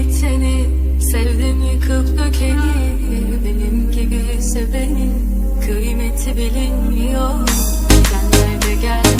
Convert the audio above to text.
biteni Sevdim yıkıp dökeni. Benim gibi seveni Kıymeti bilinmiyor. Gidenler de gel